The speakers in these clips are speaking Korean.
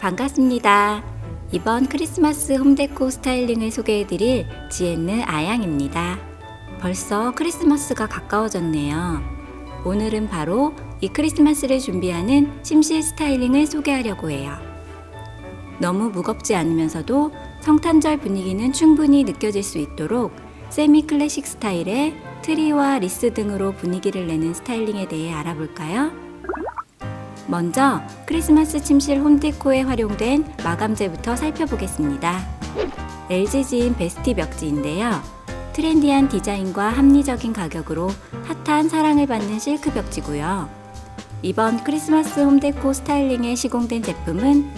반갑습니다. 이번 크리스마스 홈데코 스타일링을 소개해드릴 지엔느 아양입니다. 벌써 크리스마스가 가까워졌네요. 오늘은 바로 이 크리스마스를 준비하는 심실 스타일링을 소개하려고 해요. 너무 무겁지 않으면서도 성탄절 분위기는 충분히 느껴질 수 있도록 세미 클래식 스타일의 트리와 리스 등으로 분위기를 내는 스타일링에 대해 알아볼까요? 먼저 크리스마스 침실 홈데코에 활용된 마감재부터 살펴보겠습니다. LG 지인 베스티 벽지인데요. 트렌디한 디자인과 합리적인 가격으로 핫한 사랑을 받는 실크 벽지고요. 이번 크리스마스 홈데코 스타일링에 시공된 제품은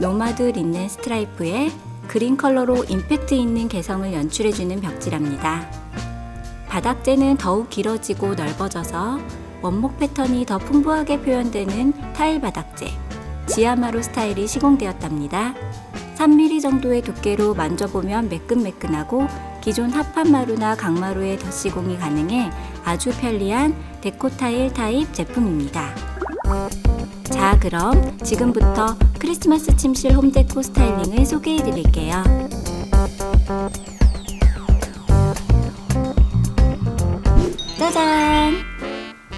노마드 린넨 스트라이프에 그린 컬러로 임팩트 있는 개성을 연출해주는 벽지랍니다. 바닥재는 더욱 길어지고 넓어져서 원목 패턴이 더 풍부하게 표현되는 타일 바닥재, 지아마루 스타일이 시공되었답니다. 3mm 정도의 두께로 만져보면 매끈매끈하고 기존 합판마루나 강마루에 덧시공이 가능해 아주 편리한 데코 타일 타입 제품입니다. 자, 그럼 지금부터 크리스마스 침실 홈데코 스타일링을 소개해 드릴게요.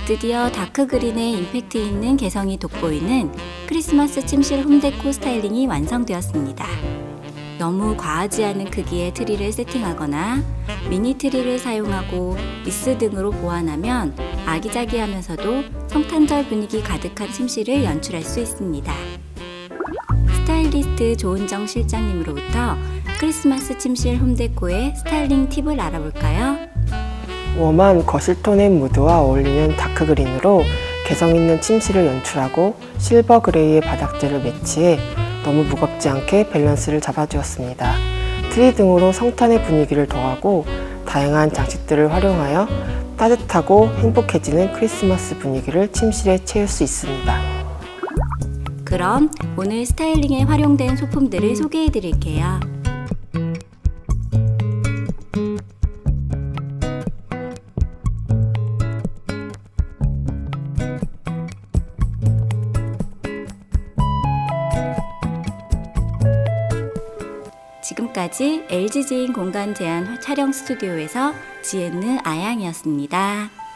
드디어 다크 그린의 임팩트 있는 개성이 돋보이는 크리스마스 침실 홈데코 스타일링이 완성되었습니다. 너무 과하지 않은 크기의 트리를 세팅하거나 미니 트리를 사용하고 리스 등으로 보완하면 아기자기하면서도 성탄절 분위기 가득한 침실을 연출할 수 있습니다. 스타일리스트 조은정 실장님으로부터 크리스마스 침실 홈데코의 스타일링 팁을 알아볼까요? 웜한 거실톤의 무드와 어울리는 다크그린으로 개성 있는 침실을 연출하고 실버 그레이의 바닥재를 매치해 너무 무겁지 않게 밸런스를 잡아주었습니다. 트리 등으로 성탄의 분위기를 더하고 다양한 장식들을 활용하여 따뜻하고 행복해지는 크리스마스 분위기를 침실에 채울 수 있습니다. 그럼 오늘 스타일링에 활용된 소품들을 소개해 드릴게요. 지금까지 LG 지인 공간 제한 촬영 스튜디오에서 지엔느 아양이었습니다.